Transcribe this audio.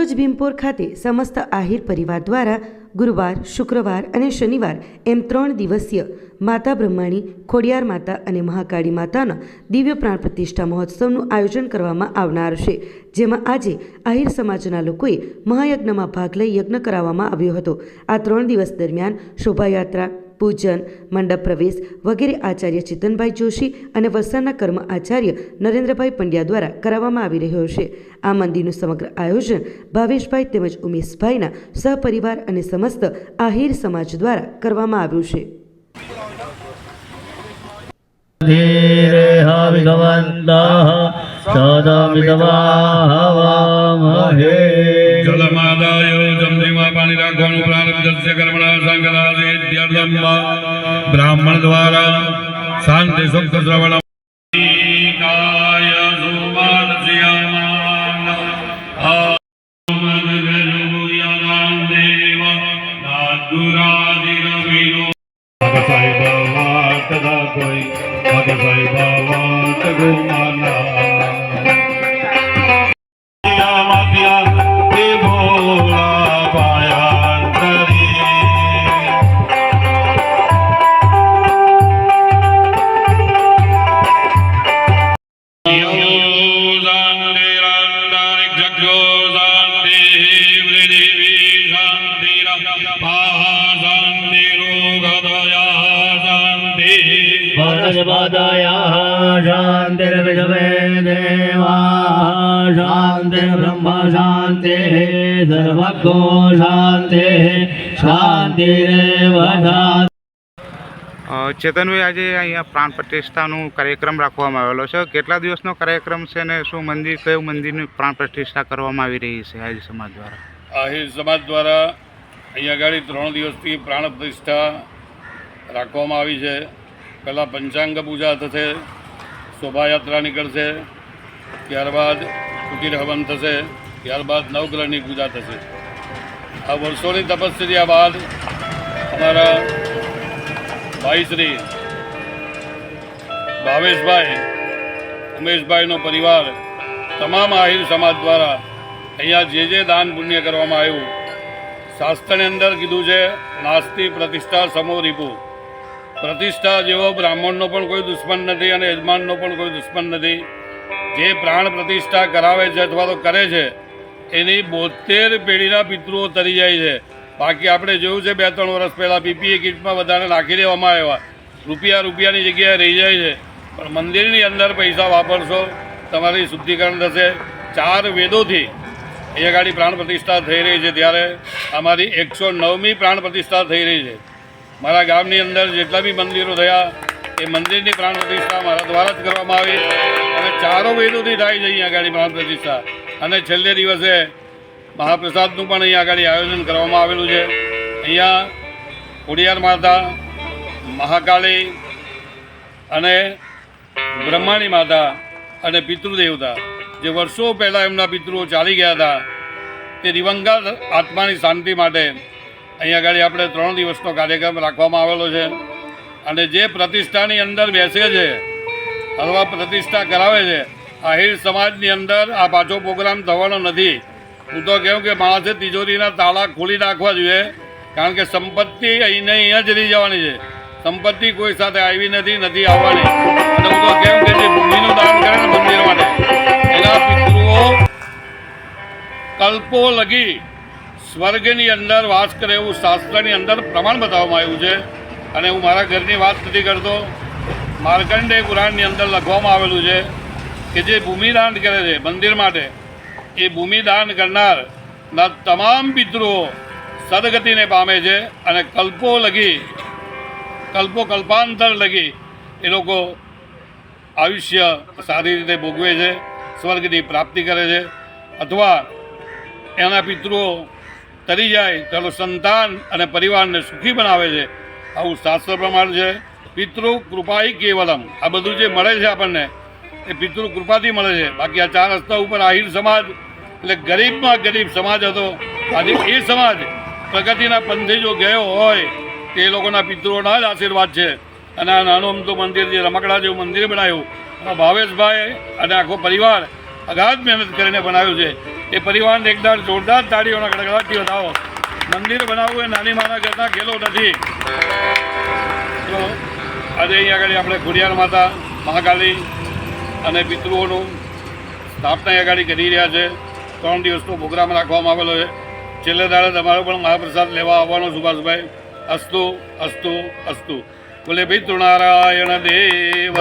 ભરૂચ ભીમપોર ખાતે સમસ્ત આહિર પરિવાર દ્વારા ગુરુવાર, શુક્રવાર અને શનિવાર એમ ત્રણ દિવસીય માતા બ્રહ્માણી, ખોડિયાર માતા અને મહાકાળી માતાના દિવ્ય પ્રાણ પ્રતિષ્ઠા મહોત્સવનું આયોજન કરવામાં આવનાર છે, જેમાં આજે આહિર સમાજના લોકોએ મહાયજ્ઞમાં ભાગ લઈ યજ્ઞ કરાવવામાં આવ્યો હતો. આ ત્રણ દિવસ દરમિયાન શોભાયાત્રા પૂજન મંડપ પ્રવેશ વગેરે આચાર્ય ચેતનભાઈ જોશી અને વલસાડના કર્મ આચાર્ય નરેન્દ્રભાઈ પંડ્યા દ્વારા કરાવવામાં આવી રહ્યો છે. આ મંદિરનું સમગ્ર આયોજન ભાવેશભાઈ તેમજ ઉમેશભાઈના સહપરિવાર અને સમસ્ત આહિર સમાજ દ્વારા કરવામાં આવ્યું છે. ધીરે જમજીમાં રાખવાનું પ્રારંભ પ્રારબ્ધસ્ય કર્મણા સંકલાદિત્યર્થમ બ્રાહ્મણ દ્વારા શાંતિ સુખ શ્રવણ કાય वनस्पतयः शान्तिर्विषमे देवाः शान्तिर्ब्रह्म शान्तिः सर्वगो शान्तिः शान्तिरेव शान्तिः અ, ચેતનભાઈ આજે અહીંયા પ્રાણ પ્રતિષ્ઠાનો કાર્યક્રમ રાખવામાં આવેલો છે. કેટલા દિવસનો કાર્યક્રમ છે અને શું મંદિર, કયું મંદિરની પ્રાણ પ્રતિષ્ઠા કરવામાં આવી રહી છે આહિર સમાજ દ્વારા? આહિર સમાજ દ્વારા અહીંયા આગળ ત્રણ દિવસથી પ્રાણ પ્રતિષ્ઠા રાખવામાં આવી છે. પહેલાં પંચાંગ પૂજા થશે, શોભાયાત્રા નીકળશે, ત્યારબાદ કુટીર હવન થશે, ત્યારબાદ નવગ્રહની પૂજા થશે. આ વર્ષોની તપસ્યા બાદ અમારા ભાઈ શ્રી ભાવેશભાઈ, ઉમેશભાઈનો પરિવાર, તમામ આહિર સમાજ દ્વારા અહીંયા જે જે દાન પુણ્ય કરવામાં આવ્યું, શાસ્ત્રની અંદર કીધું છે, નાસ્તિ પ્રતિષ્ઠા સમો રીપુ. પ્રતિષ્ઠા જેવો બ્રાહ્મણનો પણ કોઈ દુશ્મન નથી અને યજમાનનો પણ કોઈ દુશ્મન નથી. જે પ્રાણ પ્રતિષ્ઠા કરાવે છે અથવા તો કરે છે, એની બોતેર પેઢીના પિતૃઓ તરી જાય છે. બાકી આપણે જોયું છે, બે ત્રણ વર્ષ પહેલાં પીપીએ કિટમાં બધાને નાખી દેવામાં આવ્યા. રૂપિયા રૂપિયાની જગ્યાએ રહી જાય છે. પણ મંદિરની અંદર પૈસા વાપરશો, તમારી શુદ્ધિકરણ થશે. ચાર વેદોથી એ ગાડી પ્રાણ પ્રતિષ્ઠા થઈ રહી છે ત્યારે અમારી એકસો નવમી પ્રાણ પ્રતિષ્ઠા થઈ રહી છે. મારા ગામની અંદર જેટલા બી મંદિરો થયા, એ મંદિરની પ્રાણ પ્રતિષ્ઠા મારા દ્વારા જ કરવામાં આવી. અને ચારો વેદોથી થાય છે અહીંયા ગાડી પ્રાણ પ્રતિષ્ઠા. અને છેલ્લે દિવસે મહાપ્રસાદનું પણ અહીંયા આગળ આયોજન કરવામાં આવેલું છે. અહીંયા ખોડિયાર માતા, મહાકાળી અને બ્રહ્માણી માતા અને પિતૃદેવતા જે વર્ષો પહેલાં એમના પિતૃઓ ચાલી ગયા હતા, તે દિવંગત આત્માની શાંતિ માટે અહીંયા આગળ આપણે ત્રણ દિવસનો કાર્યક્રમ રાખવામાં આવેલો છે. અને જે પ્રતિષ્ઠાની અંદર બેસે છે અથવા પ્રતિષ્ઠા કરાવે છે, આહિર સમાજની અંદર આ પાછો પ્રોગ્રામ થવાનો નથી. હું તો કહું કે માણસે તિજોરીના તાળા ખોલી નાખવા જોઈએ, કારણ કે સંપત્તિ અહીંને અહીંયા જ રહી જવાની છે. સંપત્તિ કોઈ સાથે આવી નથી નથી આવવાની. અને હું તો કેમ કે જે ભૂમિનું દાન કરે ને મંદિર માટે, એના પિતૃઓ કલ્પો લગી સ્વર્ગની અંદર વાસ કરે એવું શાસ્ત્રની અંદર પ્રમાણ બતાવવામાં આવ્યું છે. અને હું મારા ઘરની વાત નથી કરતો. માર્કંડે પુરાણની અંદર લખવામાં આવેલું છે કે જે ભૂમિદાન કરે છે મંદિર માટે એ ભૂમિદાન કરનારના તમામ પિતૃઓ સદગતિને પામે છે અને કલ્પો લગી, કલ્પો કલ્પાંતર લગી એ લોકો આયુષ્ય સારી રીતે ભોગવે છે, સ્વર્ગની પ્રાપ્તિ કરે છે. અથવા એના પિતૃઓ તરી જાય ચાલો સંતાન અને પરિવારને સુખી બનાવે છે. આવું શાસ્ત્ર પ્રમાણ છે. પિતૃ કૃપાઈ કેવલમ. આ બધું જે મળે છે આપણને એ પિતૃ કૃપાથી મળે છે. બાકી આ ચાર રસ્તા ઉપર આહિર સમાજ, એટલે ગરીબમાં ગરીબ સમાજ હતો. આજે એ સમાજ પ્રગતિના પંથે જો ગયો હોય, તે લોકોના પિતૃઓના જ આશીર્વાદ છે. અને આ નાનું અમતું મંદિર જે રમકડા જેવું મંદિર બનાવ્યું, એમાં ભાવેશભાઈ અને આખો પરિવાર અગાધ મહેનત કરીને બનાવ્યું છે. એ પરિવારને એકદમ જોરદાર તાળીઓના ગડગડાટથી વધાવો. મંદિર બનાવવું એ નાની માના ઘરના ગેલો નથી. આજે અહીં આગળ આપણે ખોડિયાર માતા, મહાકાલી અને પિતૃઓનું સ્થાપના આગળ કરી રહ્યા છે. ત્રણ દિવસનો પ્રોગ્રામ રાખવામાં આવેલો છે. છેલ્લે દાડે તમારો પણ મહાપ્રસાદ લેવા આવવાનો સુભાષભાઈ. અસ્તુ અસ્તુ અસ્તુ. બોલે ભાઈ નારાયણ દેવ